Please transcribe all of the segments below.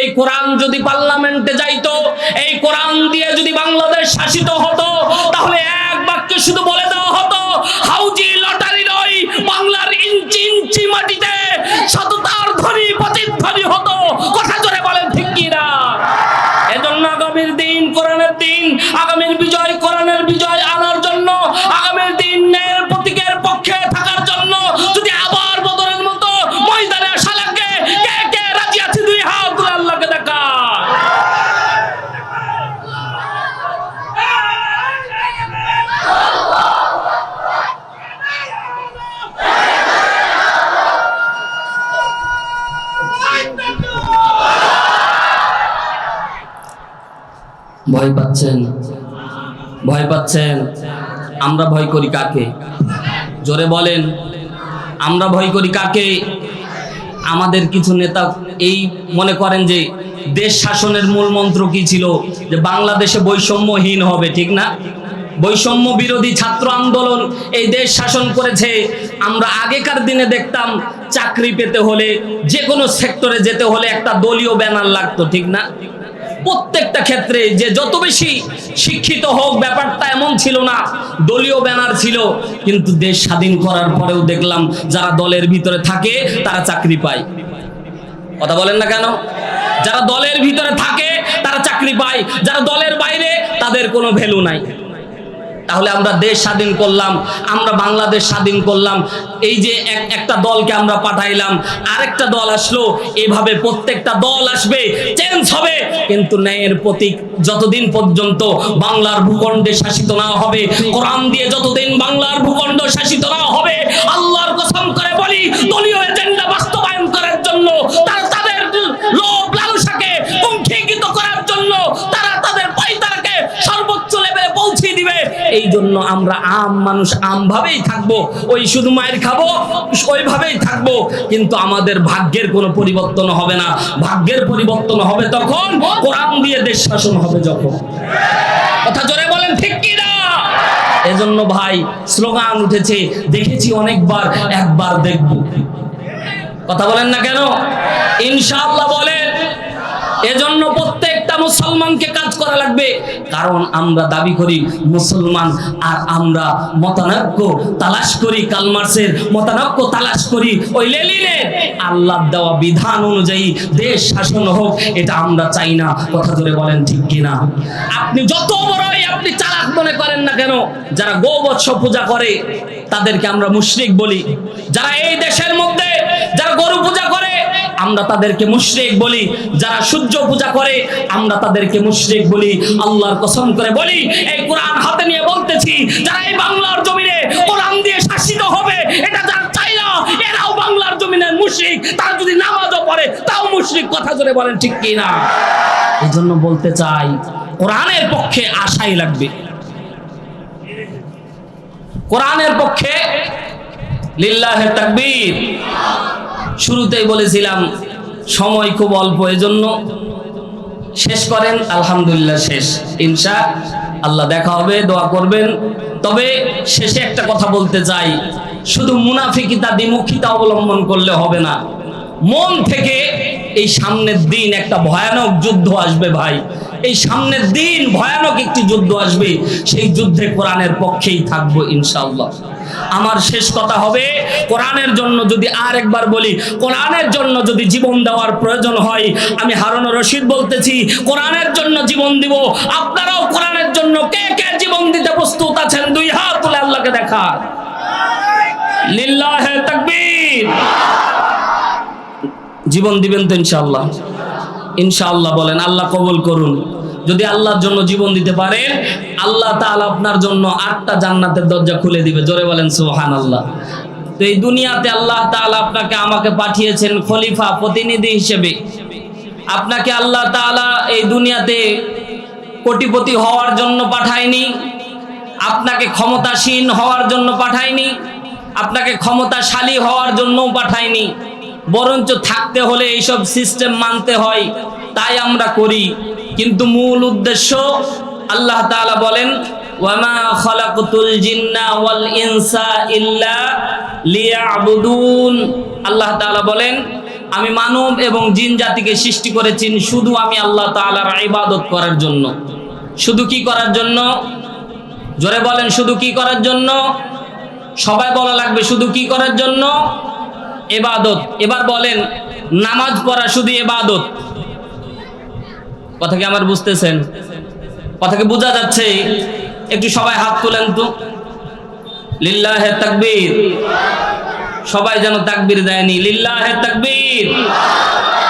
এই কোরআন যদি পার্লামেন্টে যাইতো, এই কোরআন দিয়ে যদি বাংলাদেশ শাসিত হতো, তাহলে এক বাক্যে শুধু বলে দেওয়া হতো, হাউজি লটারি নয়, বাংলার ইঞ্চি ইঞ্চি মাটিতে সততার ধ্বনি পতিত ধ্বনি হতো, কথা ভয় পাচ্ছেন? ভয় পাচ্ছেন? আমরা ভয় করি কাকে? জোরে বলেন, আমরা ভয় করি কাকে? আমাদের কিছু নেতা এই মনে করেন যে দেশ শাসনের মূল মন্ত্র কি ছিল? যে বাংলাদেশে বৈষম্যহীন হবে, ঠিক না? বৈষম্য বিরোধী ছাত্র আন্দোলন এই দেশ শাসন করেছে। আমরা আগেকার দিনে দেখতাম চাকরি পেতে হলে যে কোনো সেক্টরে যেতে হলে একটা দলীয় ব্যানার লাগতো, ঠিক না? প্রত্যেকটা ক্ষেত্রে যে যত বেশি শিক্ষিত হোক, ব্যাপারটা এমন ছিল না, দলীয় ব্যানার ছিল, কিন্তু দেশ স্বাধীন করার পরেও দেখলাম যারা দলের ভিতরে থাকে, তারা চাকরি পায়। কথা বলেন না কেন? যারা দলের ভিতরে থাকে, তারা চাকরি পায়। যারা দলের বাইরে, তাদের কোনো ভ্যালু নাই। তাহলে আমরা দেশ স্বাধীন করলাম, আমরা বাংলাদেশ স্বাধীন করলাম। এই যে একটা দলকে আমরা পাঠাইলাম, আরেকটা দল আসলো, এভাবে প্রত্যেকটা দল আসবে চেঞ্জ হবে। কিন্তু ন্যায়ের প্রতীক যতদিন পর্যন্ত বাংলার ভূখণ্ডে শাসিত না হবে, কোরআন দিয়ে যতদিন বাংলার ভূখণ্ড শাসিত না হবে এই জন্য আমরা আম মানুষ, আম ভাবেই থাকব। ওই শুধু মায়ের খাব, ওইভাবেই থাকব। কিন্তু আমাদের ভাগ্যের কোনো পরিবর্তন হবে না। ভাগ্যের পরিবর্তন হবে তখন কোরআন দিয়ে দেশ শাসন হবে যখন। কথা জোরে বলেন, ঠিক কি না? এজন্য ভাই, স্লোগান উঠেছে, দেখেছি অনেকবার, একবার দেখব। কথা বলেন না কেন? ইনশাআল্লাহ বলেন। মুসলমানকে কাজ করা লাগবে। কারণ আমরা দাবি করি, মুসলমান আর আমরা মতানৈক্য তালাশ করি কালমার্সের মতানৈক্য তালাশ করি, ওই লেলিনের আল্লাহ দেওয়া বিধান অনুযায়ী দেশ শাসন হোক, এটা আমরা চাই না। কথা ধরে বলেন ঠিক কিনা? আপনি যত বড়ই আপনি চালাক মনে করেন না কেন, যারা গোবৎস পূজা করে, তাদেরকে আমরা মুশরিক বলি। যারা এই দেশের মধ্যে, যারা গরু পূজা আমরা তাদেরকে মুশরিক বলি। যারা সূর্য পূজা করে, আমরা তাদেরকে মুশরিক বলি। আল্লাহর কসম করে বলি, এই কোরআন হাতে নিয়ে বলতেছি, যারা এই বাংলার জমিনে কোরআন দিয়ে শাসিত হবে, এটা যারা চাই না, এরাও বাংলার জমিনের মুশরিক। তারা যদি নামাজও পড়ে, তাও মুশরিক কথা জোরে বলেন ঠিক কি না এই জন্য বলতে চাই, কোরআনের পক্ষে আশাই লাগবে। কোরআনের পক্ষে লিল্লাহে তাকবীর। শুরুতেই বলেছিলাম, সময় খুব অল্প, এজন্য শেষ করেন, আলহামদুলিল্লাহ শেষ। ইনশা আল্লাহ দেখা হবে, দোয়া করবেন। তবে শেষে একটা কথা বলতে চাই, শুধু মুনাফিকিতা, দ্বিমুখিতা অবলম্বন করলে হবে না। মন থেকে এই সামনের দিন একটা ভয়ানক যুদ্ধ আসবে ভাই। এই সামনের দিন ভয়ানক একটি যুদ্ধ আসবে, সেই যুদ্ধে কোরআনের পক্ষেই থাকব ইনশাআল্লাহ। আমার শেষ কথা হবে। কোরআনের জন্য যদি আর একবার বলি, কোরআনের জন্য যদি জীবন দেওয়ার প্রয়োজন হয়, আমি হারুন রশিদ বলতেছি, কোরআনের জন্য জীবন দিব। আপনারাও কোরআনের জন্য কে কে জীবন দিতে প্রস্তুত আছেন, দুই হাত তুলে আল্লাহকে দেখা লিল্লাহে তাকবীর। জীবন দিবেন তো ইনশাআল্লাহ। ইনশাআল্লাহ বলেন, আল্লাহ কবুল করুন। যদি আল্লাহর জন্য জীবন দিতে পারেন, আল্লাহ তাআলা আপনার জন্য আটটা জান্নাতের দরজা খুলে দিবে। জোরে বলেন সোহান আল্লাহ তো এই দুনিয়াতে আল্লাহ তাআলা আপনাকে আমাকে পাঠিয়েছেন খলিফা, প্রতিনিধি হিসেবে। আপনাকে আল্লাহ তাআলা এই দুনিয়াতে কোটিপতি হওয়ার জন্য পাঠায়নি, আপনাকে ক্ষমতাসীন হওয়ার জন্য পাঠায়নি, আপনাকে ক্ষমতাশালী হওয়ার জন্যও পাঠায়নি। বরঞ্চ থাকতে হলে এইসব সিস্টেম মানতে হয়, তাই আমরা করি। কিন্তু মূল উদ্দেশ্য আল্লাহ তাআলা বলেন, ওয়ামা খালাকতুল জিন্না ওয়াল ইনসা ইল্লা লিয়াবুদুন। আল্লাহ তাআলা বলেন, আমি মানব এবং জিন জাতিকে সৃষ্টি করেছি শুধু আমি আল্লাহ তাআলার ইবাদত করার জন্য। শুধু কি করার জন্য? জোরে বলেন, শুধু কি করার জন্য? সবাই বলা লাগবে, শুধু কি করার জন্য? এবাদত এবার বলেন, নামাজ পড়া শুধু এবাদত কথা কি আমার বুঝতেছেন? কথা কি বোঝা যাচ্ছে? একটু সবাই হাত তুলেন তো। লিল্লাহে তাকবীর। সবাই যেন তাকবীর দেয়নি। লিল্লাহে তাকবীর।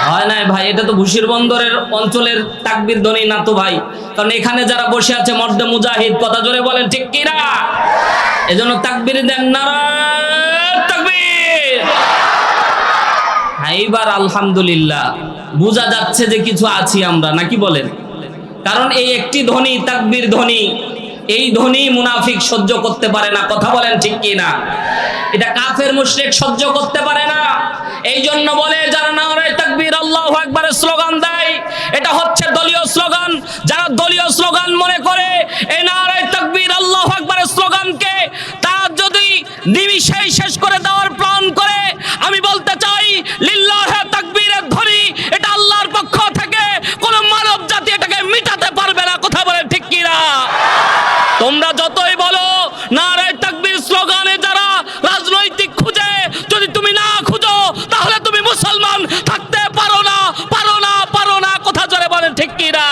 হয় নাই ভাই? এটা তো ভুশির বন্দরের অঞ্চলের তাকবীর ধ্বনি না তো ভাই? কারণ এখানে যারা বসে আছে, মর্দে মুজাহিদ, কথা জোরে বলেন, ঠিক কিনা? এজন্য তাকবীর দেন নারা তাকবীর। এইবার আলহামদুলিল্লাহ, বোঝা যাচ্ছে যে কিছু আছি আমরা নাকি বলেন? কারণ এই একটি ধ্বনি, তাকবীর ধ্বনি, এই ধ্বনি মুনাফিক সহ্য করতে পারে না, কথা বলেন ঠিক কি না? এটা কাফের মুশরিক সহ্য করতে পারে না। এই জন্য বলে, যারা নারায় তাকবীর, আল্লাহু আকবারের স্লোগান দেয়, এটা হচ্ছে দলীয় স্লোগান। যারা দলীয় স্লোগান মনে করে ঠিক কি না?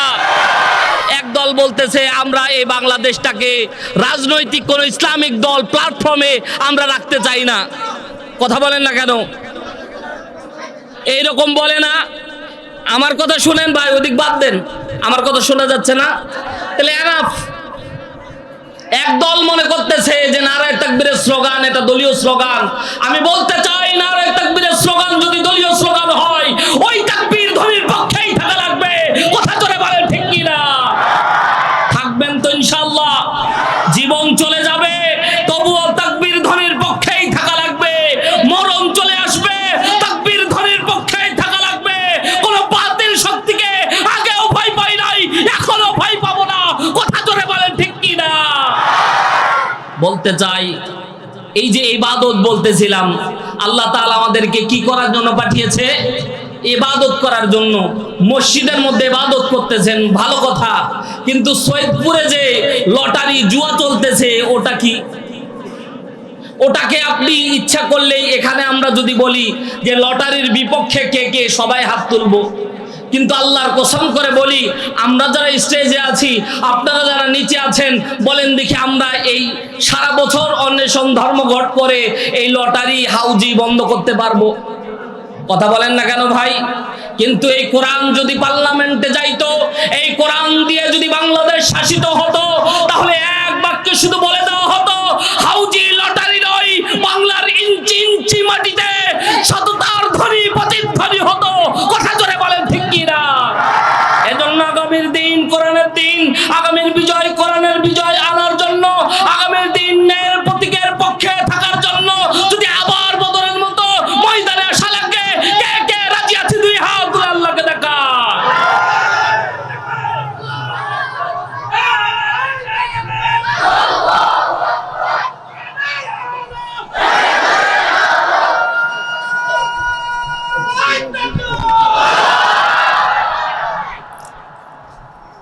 একদল বলতেছে, আমরা এই বাংলাদেশটাকে রাজনৈতিক কোন ইসলামিক দল প্ল্যাটফর্মে আমরা রাখতে চাই না। কথা বলেন না কেন? এইরকম বলে না। আমার কথা শুনেন ভাই, ওদিক বাদ দেন। আমার কথা শোনা যাচ্ছে না। তাহলে এনাফ একদল মনে করতেছে যে, নারায় তাকবীরের স্লোগান, এটা দলীয় স্লোগান। আমি বলতে চাই, নারায় বলতে চাই। এই যে ইবাদত বলতেছিলাম, আল্লাহ তাআলা আমাদেরকে কি করার জন্য পাঠিয়েছে? ইবাদত করার জন্য। মসজিদের মধ্যে ইবাদত করতেছেন, ভালো কথা। কিন্তু সৈয়দপুরে যে লটারি জুয়া চলতেছে, ওটা কি? ওটাকে আপনি ইচ্ছা করলেই এখানে আমরা যদি বলি যে লটারির বিপক্ষে কে কে সবাই হাত তুলবো? কিন্তু আল্লাহর কসম করে বলি, আমরা যারা স্টেজে আছি, আপনারা যারা নিচে আছেন, বলেন দেখি আমরা এই সারা বছর অন্বেষণ ধর্মঘট করে এই লটারি হাউজি বন্ধ করতে পারব। কথা বলেন না কেন ভাই? কিন্তু এই কোরআন যদি পার্লামেন্টে যাইতো, এই কোরআন দিয়ে যদি বাংলাদেশ শাসিত হতো, তাহলে এক বাক্যে শুধু বলে দেওয়া হতো হাউজি লটারি নয়, বাংলার ইঞ্চি ইঞ্চি মাটিতে সততার ধ্বনি, প্রতিধ্বনি হতো। কথা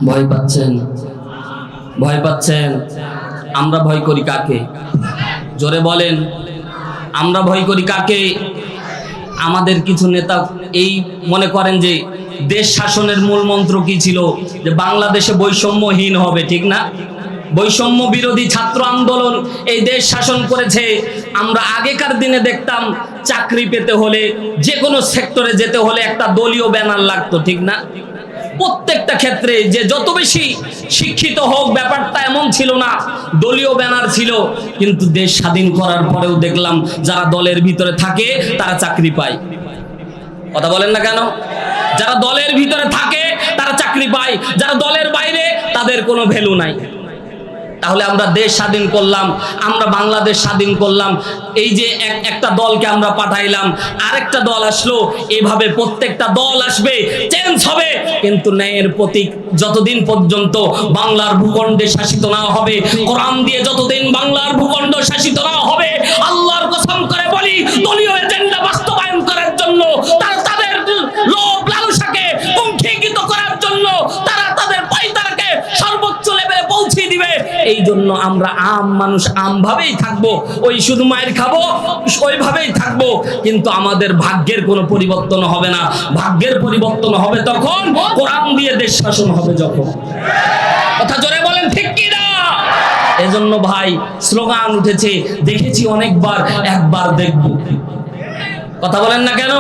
ভয় পাচ্ছেন? ভয় পাচ্ছেন? আমরা ভয় করি কাকে? জোরে বলেন, আমরা ভয় করি কাকে? আমাদের কিছু নেতা এই মনে করেন যে দেশ শাসনের মূল মন্ত্র কি ছিল? যে বাংলাদেশে বৈষম্যহীন হবে, ঠিক না? বৈষম্য বিরোধী ছাত্র আন্দোলন এই দেশ শাসন করেছে। আমরা আগেকার দিনে দেখতাম চাকরি পেতে হলে যে কোনো সেক্টরে যেতে হলে একটা দলীয় ব্যানার লাগতো, ঠিক না? প্রত্যেকটা ক্ষেত্রে যে যত বেশি শিক্ষিত হোক, ব্যাপারটা এমন ছিল না। দলীয় ব্যানার ছিল, কিন্তু দেশ স্বাধীন করার পরেও দেখলাম যারা দলের ভিতরে থাকে, তারা চাকরি পায়। কথা বলেন না কেন? যারা দলের ভিতরে থাকে, তারা চাকরি পায়। যারা দলের বাইরে, তাদের কোনো ভ্যালু নাই। তাহলে আমরা দেশ স্বাধীন করলাম, আমরা বাংলাদেশ স্বাধীন করলাম এই যে একটা দলকে আমরা পাঠাইলাম, আরেকটা দল আসলো, এভাবে প্রত্যেকটা দল আসবে চেঞ্জ হবে। কিন্তু ন্যায়ের প্রতীক যতদিন পর্যন্ত বাংলার ভূখণ্ডে শাসিত না হবে, কোরআন দিয়ে যতদিন বাংলার ভূখণ্ড শাসিত না হবে, আল্লাহর কসম করে বলি, দলীয় এজেন্ডা বাস্তবায়ন করার জন্য তারা এই জন্য আমরা আম মানুষ, আম ভাবেই থাকব। ওই শুধু মায়ের খাব, ওইভাবেই থাকব। কিন্তু আমাদের ভাগ্যের কোনো পরিবর্তন হবে না। ভাগ্যের পরিবর্তন হবে তখন, কোরআন দিয়ে দেশ শাসন হবে যখন। কথা জোরে বলেন, ঠিক কি না? এজন্য ভাই, স্লোগান উঠেছে, দেখেছি অনেকবার, একবার দেখব। কথা বলেন না কেন?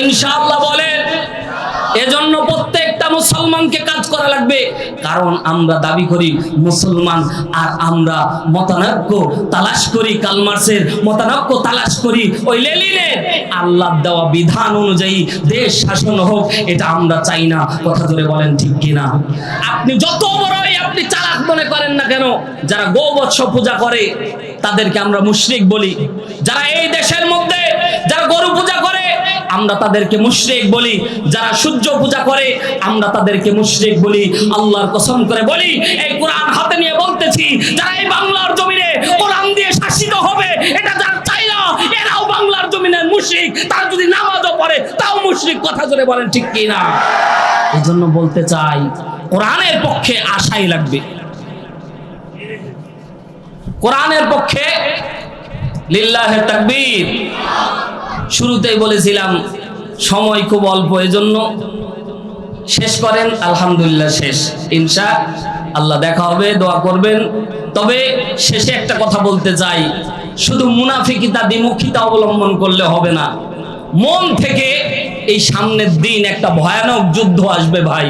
ইনশাআল্লাহ বলেন। এজন্য প্রত্যেকটা মুসলমানকে কাজ করা লাগবে। কারণ আমরা দাবি করি, মুসলমান আর আমরা মতানৈক্য তালাশ করি, কালমার্সের মতানৈক্য তালাশ করি। ওই লেলিনের আল্লাহ দেওয়া বিধান অনুযায়ী দেশ শাসন হোক, এটা আমরা চাই না। কথা ধরে বলেন ঠিক কিনা? আপনি যত বড়ই আপনি চালাক মনে করেন না কেন, যারা গৌবৎস পূজা করে, তাদেরকে আমরা মুশরিক বলি। যারা এই দেশের মধ্যে, যারা গরু পূজা করে আমরা তাদেরকে মুশরিক বলি। যারা সূর্য পূজা করে, আমরা তাদেরকে মুশরিক বলি। আল্লাহর কসম করে বলি, এই কোরআন হাতে নিয়ে বলতেছি, যারা এই বাংলার জমিনে কোরআন দিয়ে শাসিত হবে, এটা যারা চাই না, এরাও বাংলার জমিনের মুশরিক। তারা যদি নামাজও পড়ে, তাও মুশরিক কথা জোরে বলেন ঠিক কি না এই জন্য বলতে চাই, কোরআনের পক্ষে আশাই লাগবে। কোরআনের পক্ষে লিল্লাহে তাকবীর। শুরুতেই বলেছিলাম, সময় খুব অল্প, এজন্য শেষ করেন, আলহামদুলিল্লাহ শেষ। ইনশা আল্লাহ দেখা হবে, দোয়া করবেন। তবে শেষে একটা কথা বলতে চাই, শুধু মুনাফিকিতা দ্বিমুখিতা অবলম্বন করলে হবে না। মন থেকে এই সামনের দিন একটা ভয়ানক যুদ্ধ আসবে ভাই।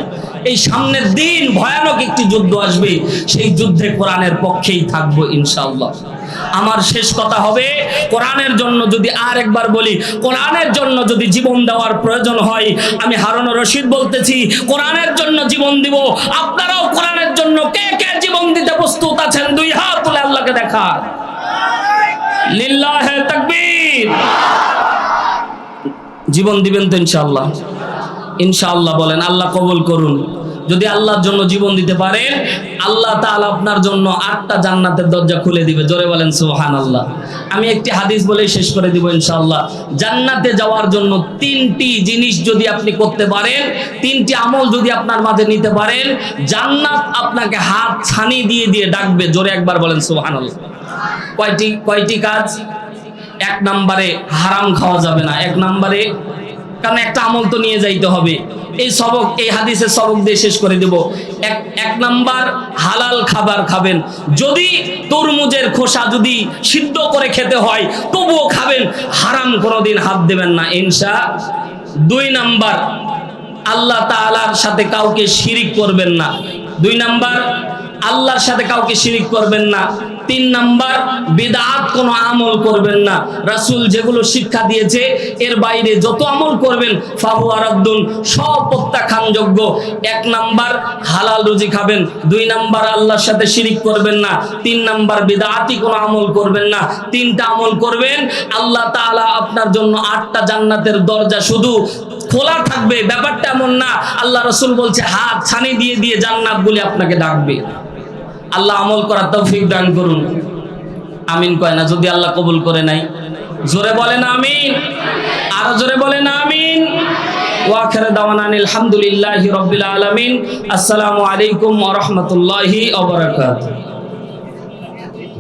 এই সামনের দিন ভয়ানক একটি যুদ্ধ আসবে, সেই যুদ্ধে কোরআনের পক্ষেই থাকব ইনশাআল্লাহ। আমার শেষ কথা হবে। কোরআনের জন্য যদি আর একবার বলি, কোরআনের জন্য যদি জীবন দেওয়ার প্রয়োজন হয়, আমি হারুন রশিদ বলতেছি, কোরআনের জন্য জীবন দিব। আপনারাও কোরআনের জন্য কে কে জীবন দিতে প্রস্তুত আছেন? দুই হাত তুলে আল্লাহকে দেখা লিল্লাহে তাকবীর। জীবন দিবেন তো ইনশাআল্লাহ। ইনশাআল্লাহ বলেন, আল্লাহ কবুল করুন। যদি আল্লাহর জন্য জীবন দিতে পারেন, আল্লাহ তাআলা আপনার জন্য আটটা জান্নাতের দরজা খুলে দিবে। জোরে বলেন সুবহান আল্লাহ আমি একটি হাদিস বলে শেষ করে দিব ইনশাআল্লাহ। জান্নাতে যাওয়ার জন্য তিনটি জিনিস যদি আপনি করতে পারেন, তিনটি আমল যদি আপনার মাঝে নিতে পারেন, জান্নাত আপনাকে হাত ছানি দিয়ে দিয়ে ডাকবে। জোরে একবার বলেন সুবহান আল্লাহ কয়টি কয়টি কাজ? এক নম্বরে হারাম খাওয়া যাবে না। এক নম্বরে কারণ একটা আমল তো নিয়ে যাইতে হবে। এই সবক, এই হাদিসের সবক দিয়ে শেষ করে দেব। এক এক নাম্বার, হালাল খাবার খাবেন। যদি তরমুজের খোসা যদি সিদ্ধ করে খেতে হয়, তবুও খাবেন। হারাম কোনোদিন হাত দেবেন না ইনসা দুই নাম্বার, আল্লাহ তাআলার সাথে কাউকে শিরিক করবেন না। দুই নাম্বার, আল্লাহর সাথে কাউকে শিরিক করবেন না। তিন নাম্বার, বিদাত কোনো আমল করবেন না। রাসূল যেগুলো শিক্ষা দিয়েছে, এর বাইরে যত আমল করবেন, ফাহু আরাদ্দুন, সব প্রত্যাখ্যানযোগ্য। এক নাম্বার, হালাল রুজি খাবেন। দুই নাম্বার, আল্লাহর সাথে শিরিক করবেন না। তিন নাম্বার বিদাতি কোনো আমল করবেন না। তিনটা আমল করবেন, আল্লাহ তাআলা আপনার জন্য আটটা জান্নাতের দরজা শুধু খোলা থাকবে। ব্যাপারটা এমন না। আল্লাহ রসুল বলছে, হাত ছানি দিয়ে দিয়ে জান্নাত বলে আপনাকে ডাকবে। আল্লাহ আমল করার তৌফিক দান করুন। আমিন কয় না, যদি আল্লাহ কবুল করে নাই। জোরে বলেন আমিন। আরও জোরে বলেন আমিন। ওয়াখের দাওয়ান আলহামদুলিল্লাহি রবিল আলামিন। আসসালামু আলাইকুম ওয়া রাহমাতুল্লাহি ওয়া বারাকাতুহু।